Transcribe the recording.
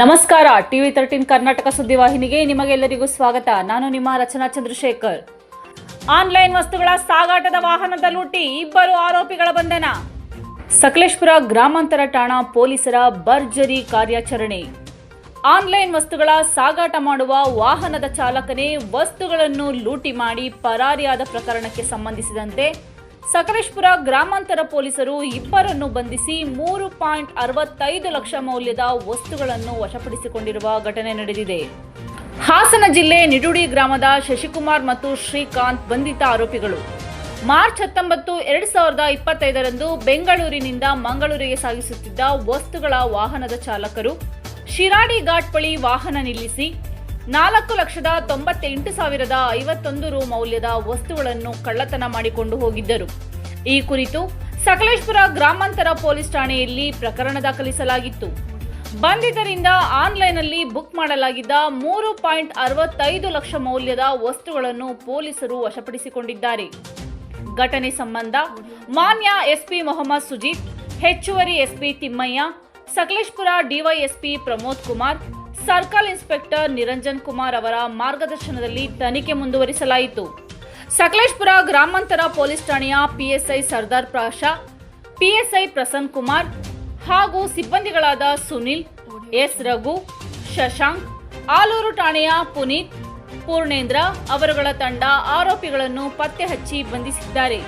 ನಮಸ್ಕಾರ, TV thirteen Karnataka ಸುದ್ದಿವಾಹಿನಿಗೆ ನಿಮಗೆಲ್ಲರಿಗೂ ಸ್ವಾಗತ. ನಾನು ನಿಮ್ಮ ರಚನಾ ಚಂದ್ರಶೇಖರ್. ಆನ್ಲೈನ್ ವಸ್ತುಗಳ ಸಾಗಾಟದ ವಾಹನದ ಲೂಟಿ, ಇಬ್ಬರು ಆರೋಪಿಗಳ ಬಂಧನ. ಸಕಲೇಶ್ಪುರ ಗ್ರಾಮಾಂತರ ಠಾಣಾ ಪೊಲೀಸರ ಭರ್ಜರಿ ಕಾರ್ಯಾಚರಣೆ. ಆನ್ಲೈನ್ ವಸ್ತುಗಳ ಸಾಗಾಟ ಮಾಡುವ ವಾಹನದ ಚಾಲಕನೇ ವಸ್ತುಗಳನ್ನು ಲೂಟಿ ಮಾಡಿ ಪರಾರಿಯಾದ ಪ್ರಕರಣಕ್ಕೆ ಸಂಬಂಧಿಸಿದಂತೆ ಸಕಲೇಶ್ಪುರ ಗ್ರಾಮಾಂತರ ಪೊಲೀಸರು ಇಬ್ಬರನ್ನು ಬಂಧಿಸಿ ಮೂರು ಪಾಯಿಂಟ್ ಅರವತ್ತೈದು ಲಕ್ಷ ಮೌಲ್ಯದ ವಸ್ತುಗಳನ್ನು ವಶಪಡಿಸಿಕೊಂಡಿರುವ ಘಟನೆ ನಡೆದಿದೆ. ಹಾಸನ ಜಿಲ್ಲೆ ನಿಡುಡಿ ಗ್ರಾಮದ ಶಶಿಕುಮಾರ್ ಮತ್ತು ಶ್ರೀಕಾಂತ್ ಬಂಧಿತ ಆರೋಪಿಗಳು. ಮಾರ್ಚ್ ಹತ್ತೊಂಬತ್ತು, ಎರಡು ಸಾವಿರದ ಇಪ್ಪತ್ತೈದರಂದು ಬೆಂಗಳೂರಿನಿಂದ ಮಂಗಳೂರಿಗೆ ಸಾಗಿಸುತ್ತಿದ್ದ ವಸ್ತುಗಳ ವಾಹನದ ಚಾಲಕರು ಶಿರಾಡಿ ಘಾಟ್ ಬಳಿ ವಾಹನ ನಿಲ್ಲಿಸಿ ನಾಲ್ಕು ಲಕ್ಷದ ತೊಂಬತ್ತೆಂಟು ಸಾವಿರದ ಐವತ್ತೊಂದು ರು ಮೌಲ್ಯದ ವಸ್ತುಗಳನ್ನು ಕಳ್ಳತನ ಮಾಡಿಕೊಂಡು ಹೋಗಿದ್ದರು. ಈ ಕುರಿತು ಸಕಲೇಶ್ಪುರ ಗ್ರಾಮಾಂತರ ಪೊಲೀಸ್ ಠಾಣೆಯಲ್ಲಿ ಪ್ರಕರಣ ದಾಖಲಿಸಲಾಗಿತ್ತು. ಬಂಧಿತರಿಂದ ಆನ್ಲೈನ್ನಲ್ಲಿ ಬುಕ್ ಮಾಡಲಾಗಿದ್ದ ಮೂರು ಪಾಯಿಂಟ್ ಅರವತ್ತೈದು ಲಕ್ಷ ಮೌಲ್ಯದ ವಸ್ತುಗಳನ್ನು ಪೊಲೀಸರು ವಶಪಡಿಸಿಕೊಂಡಿದ್ದಾರೆ. ಘಟನೆ ಸಂಬಂಧ ಮಾನ್ಯ ಎಸ್ಪಿ ಮೊಹಮ್ಮದ್ ಸುಜೀತ್, ಹೆಚ್ಚುವರಿ SP Thimmaiah, Sakleshpur DYSP Pramod Kumar circle inspector Niranjan Kumar ಅವರ ಮಾರ್ಗದರ್ಶನದಲ್ಲಿ ತನಿಖೆ ಮುಂದುವರಿಸಲಾಯಿತು. ಸಕಲೇಶ್ಪುರ ಗ್ರಾಮಾಂತರ ಪೊಲೀಸ್ ಠಾಣೆಯ ಪಿಎಸ್ಐ ಸರ್ದಾರ್ ಪಾಷಾ ಪಿಎಸ್ಐ ಪ್ರಸನ್ ಕುಮಾರ್ ಹಾಗೂ ಸಿಬ್ಬಂದಿಗಳಾದ ಸುನಿಲ್, ಎಸ್ ರಘು, ಶಶಾಂಕ್, ಆಲೂರು ಠಾಣೆಯ ಪುನೀತ್, ಪೂರ್ಣೇಂದ್ರ ಅವರುಗಳ ತಂಡ ಆರೋಪಿಗಳನ್ನು ಪತ್ತೆ ಹಚ್ಚಿ ಬಂಧಿಸಿದ್ದಾರೆ.